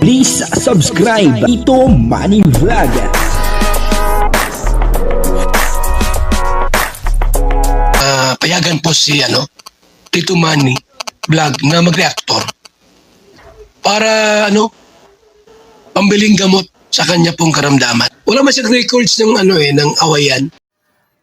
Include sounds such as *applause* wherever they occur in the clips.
Please subscribe Ito Money Vlog. Ah, payagan po si ano, Tito Manny vlog na mag-reactor para ano, pambiling gamot sa kanya pong karamdaman. Wala man siyang records ng ano eh, ng awayan.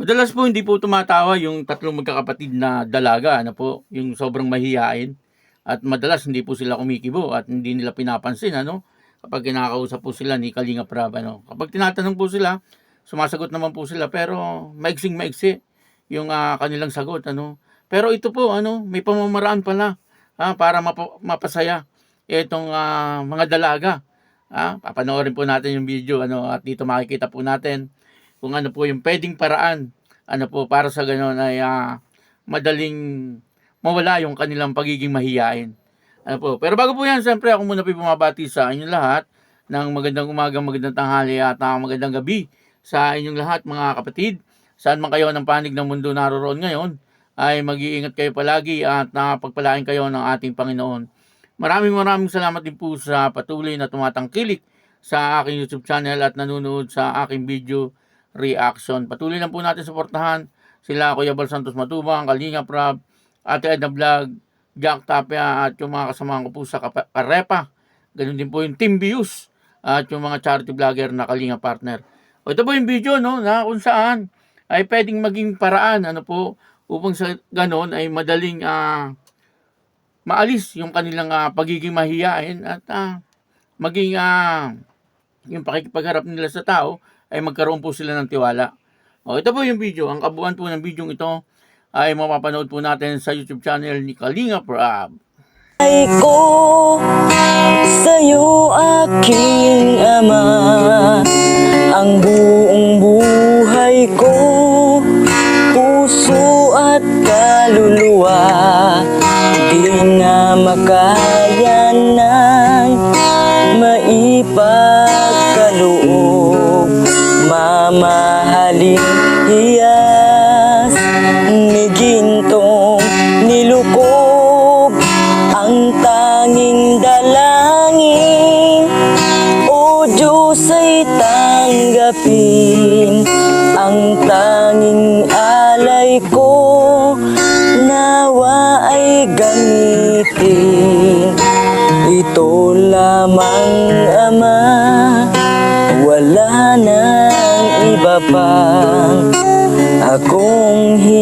Madalas po hindi po tumatawa yung tatlong magkakapatid na dalaga, ano po, yung sobrang mahihain. At madalas hindi po sila kumikibo at hindi nila pinapansin, ano, kapag kinakausap po sila ni Kalinga Prab, ano. Kapag tinatanong po sila, sumasagot naman po sila, pero maiksing maiksi yung ah, kanilang sagot, ano. Pero ito po, ano, may pamamaraan pala ah, para mapa- mapasaya itong ah, mga dalaga. Ah, papanoorin po natin yung video, ano, at dito makikita po natin kung ano po yung pwedeng paraan ano po para sa gano'n ay ah, madaling mawala yung kanilang pagiging mahiyain. Ano po. Pero bago po yan, siyempre ako muna po bumabati sa inyong lahat ng magandang umaga, magandang tanghali at ah, magandang gabi sa inyong lahat mga kapatid. Saan man kayo ng panig ng mundo naroon ngayon, ay mag-iingat kayo palagi at napagpalain kayo ng ating Panginoon. Maraming maraming salamat din po sa patuloy na tumatangkilik sa aking YouTube channel at nanonood sa aking video reaction. Patuloy lang po natin suportahan sila Kuya Bal Santos Matubang, Kalinga Prab, Ate Edna Vlog, Jack Tapia at yung mga kasamahan ko po sa Karepa. Ganun din po yung Team Views at yung mga charity vlogger na Kalinga Partner. O ito po yung video no, na kung saan ay pwedeng maging paraan ano po upang sa ganon ay madaling ah, maalis yung kanilang ah, pagiging mahiyain at ah, maging ah, yung pakikipagharap nila sa tao ay magkaroon po sila ng tiwala. O, ito po yung video. Ang kabuuan po ng video ito ay mapapanood po natin sa YouTube channel ni Kalinga Prab. Ay ko sa'yo aking ama Ang buong buhay ko Puso tanggapin Ang tanging alay ko. Nawa ay gamitin. Ito lamang Ama. Wala nang iba pang Akong hinihiling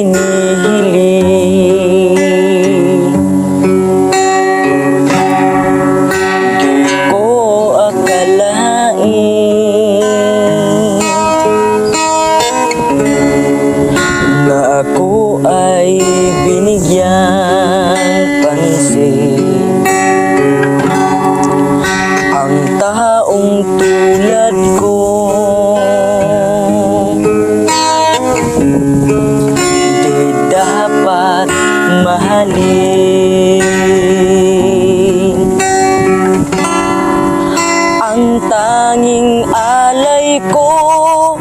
Ang tanging alay ko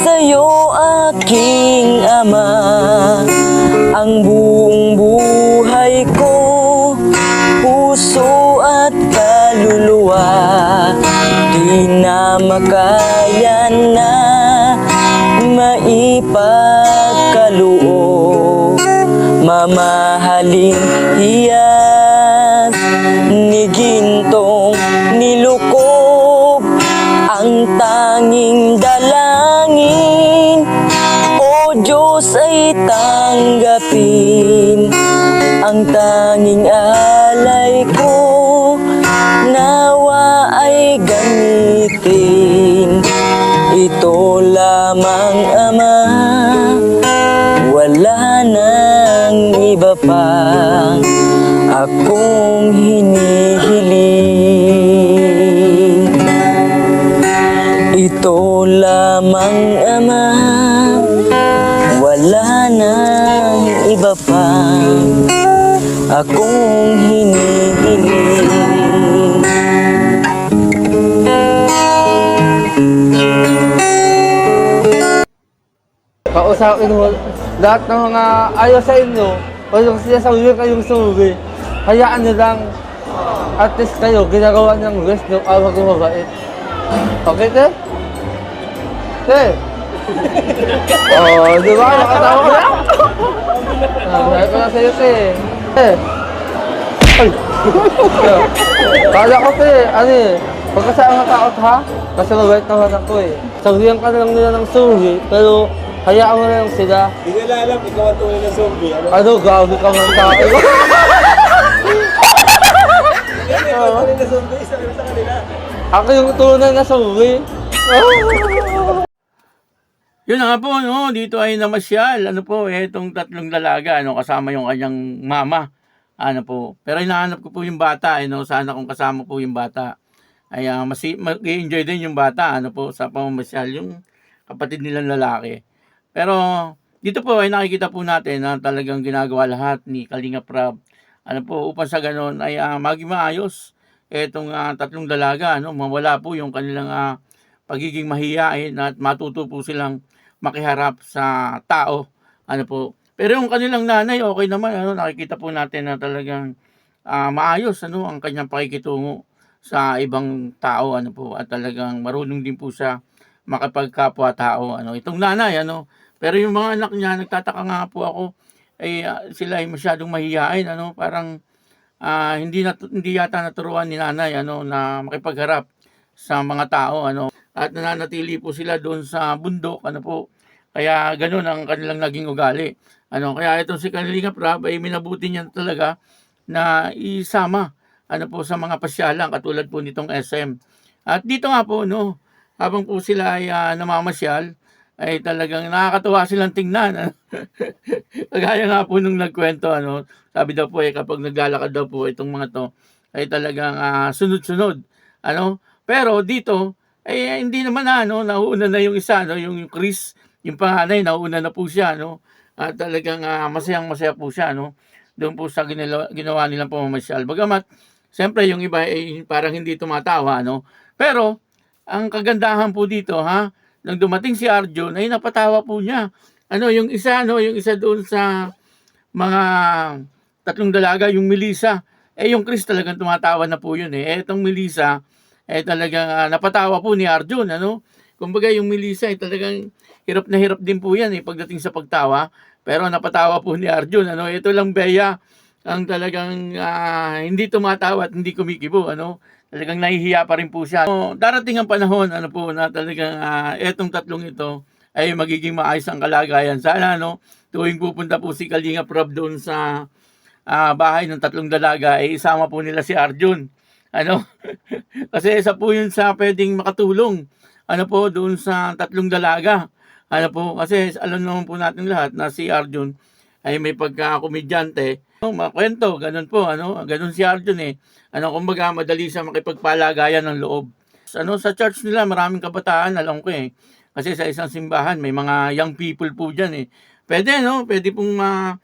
Sa'yo aking ama. Ang buong buhay ko Puso at kaluluwa. Di na makaya na Maipagkaloob Mamahalin hiyas tanggapin Ang tanging alay ko. Nawa ay gamitin. Ito lamang Ama. Wala nang iba pang Akong hinihiling Ito lamang Akong hinihiling kausapin mo lahat ng mga ayaw sa inyo o yung sinasabi kayong sumubi. Hayaan nyo lang at least kayo, ginagawa ng rest ng awa ko mabait. Okay, te? Te? *laughs* oh, di ba? Nakatawa ka na? Sabi ko na sa'yo, te. Te? Ay! Kala ko, te, ano eh, pagkasa ang natakot ha? Kasi mabait naman ako eh. Sabihan ka na lang nila ng sorry, pero hayaan mo na lang sila. Hindi nila alam, ikaw ang tunay na zombie. Ano? Ano, gabi ka man tao. Hindi, *laughs* ikaw ang tunay na zombie. Sabi sa kanila. Ako yung tunay na sorry. *laughs* Yun nga po, no, dito ay namasyal, ano po, itong tatlong dalaga, ano, kasama yung kanyang mama, ano po. Pero hinahanap ko po yung bata, ano, sana kung kasama po yung bata. Ay, uh, mas, mag-enjoy din yung bata, ano po, sa pamamasyal, yung kapatid nilang lalaki. Pero, dito po ay nakikita po natin na talagang ginagawa lahat ni Kalinga Prab, ano po, upang sa ganon ay uh, maging maayos itong ah, tatlong dalaga, ano, mawala po yung kanilang ah, pagiging mahiyain at matuto po silang makiharap sa tao. Ano po. Pero yung kanilang nanay, okay naman. Ano, nakikita po natin na talagang ah, maayos ano, ang kanyang pakikitungo sa ibang tao. Ano po. At talagang marunong din po siya makapagkapwa tao. Ano. Itong nanay, ano. Pero yung mga anak niya, nagtataka nga po ako, ay ah, sila ay masyadong mahihain. Ano, parang ah, hindi, nat- hindi yata naturuan ni nanay ano, na makipagharap sa mga tao. Ano, at nananatili po sila doon sa bundok ano po. Kaya ganun ang kanilang naging ugali. Ano kaya itong si Kalinga Prab ay minabuti niya talaga na isama ano po sa mga pasyalan katulad po nitong SM at dito nga po no habang po sila ay ah, namamasyal ay talagang nakakatuwa silang tingnan ano? *laughs* kagaya nga po nung nagkwento ano sabi daw po eh kapag naglalakad daw po itong mga to ay talagang ah, sunod-sunod ano. Pero dito eh hindi naman na no? Nauuna na yung isa no? Yung, yung Chris yung panganay nauuna na po siya no? At talagang ah, masayang masaya po siya no? Doon po sa ginawa, ginawa nilang pamamasyal. Bagamat siyempre yung iba ay parang hindi tumatawa no? Pero ang kagandahan po dito ha? Nang dumating si Arjun ay napatawa po niya. Ano yung isa no? Yung isa doon sa mga tatlong dalaga yung Melissa. Eh yung Chris talagang tumatawa na po yun eh. Etong Melissa eh talagang ah, napatawa po ni Arjun ano? Kumbaga yung Melissa eh talagang hirap na hirap din po yan eh pagdating sa pagtawa. Pero napatawa po ni Arjun ano? Ito lang Bea ang talagang ah, hindi tumatawa at hindi kumikibo ano? Talagang nahihiya pa rin po siya. So, darating ang panahon ano po na talagang ah, etong tatlong ito ay magiging maayos ang kalagayan. Sana no tuwing pupunta po si Kalinga Prab doon sa ah, bahay ng tatlong dalaga ay isama po nila si Arjun ano? *laughs* Kasi isa po yun sa pwedeng makatulong. Ano po doon sa tatlong dalaga. Ano po kasi alam naman po natin lahat na si Arjun ay may pagka-komedyante. Oh, makwento ganun po ano? Ganun si Arjun eh. Ano kumbaga madali siya makipagpalagayan ng loob. Ano sa church nila maraming kabataan alam ko eh. Kasi sa isang simbahan may mga young people po diyan eh. Pwede no? Pwede pong ma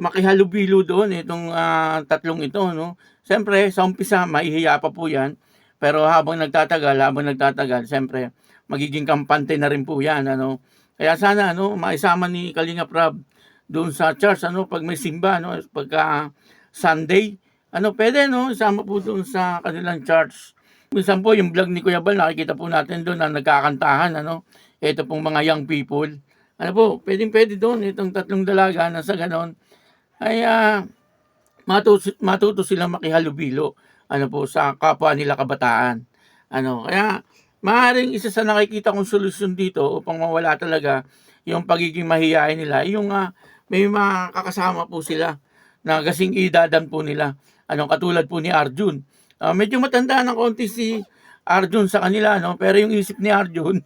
makihalubilo doon itong ah, tatlong ito no Siyempre, sa umpisa, mahihiya pa po yan. Pero habang nagtatagal, habang nagtatagal, siyempre, magiging kampante na rin po yan. Ano? Kaya sana, ano, maisama ni Kalinga Prab doon sa church, ano, pag may simba, ano, pagka Sunday, ano, pwede, no, isama po doon sa kanilang church. Minsan po, yung vlog ni Kuya Bal, nakikita po natin doon na nagkakantahan, ano, ito pong mga young people. Ano po, pwedeng pwede doon, itong tatlong dalaga na sa ganon, ay, ah, matuto, matuto silang makihalubilo ano po sa kapwa nila kabataan. Ano, kaya maaaring isa sa nakikita kong solusyon dito upang mawala talaga yung pagiging mahihain nila, yung ah, may mga kakasama po sila na gasing idadan po nila. Ano, katulad po ni Arjun. Ah, medyo matanda ng konti si Arjun sa kanila, no? pero yung isip ni Arjun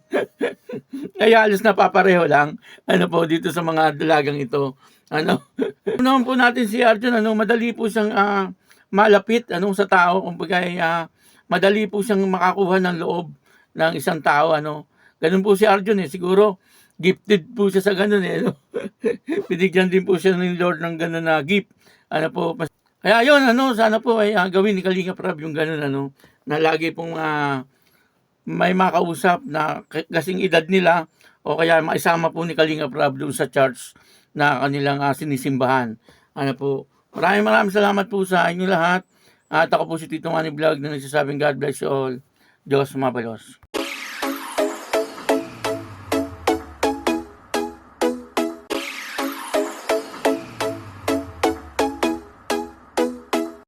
*laughs* ay halos napapareho lang ano po dito sa mga dalagang ito. Ano? *laughs* Naman po natin si Arjun, ano, madali po siyang ah, malapit ano, sa tao. Kumbaga, ah, madali po siyang makakuha ng loob ng isang tao. Ano. Ganun po si Arjun eh. Siguro, gifted po siya sa ganun eh. No? *laughs* Binigyan din po siya ng Lord ng ganun na gift. Ano po. Kaya yun, ano, sana po ay ah, gawin ni Kalinga Prab yung ganun, ano, na lagi pong ah, may makausap na kasing edad nila o kaya maisama po ni Kalinga Prab doon sa church na kanilang ah, sinisimbahan. Ano po, maraming maraming salamat po sa inyo lahat At ako po si Tito Manny Vlog na nagsasabing God bless you all. Diyos mabalos.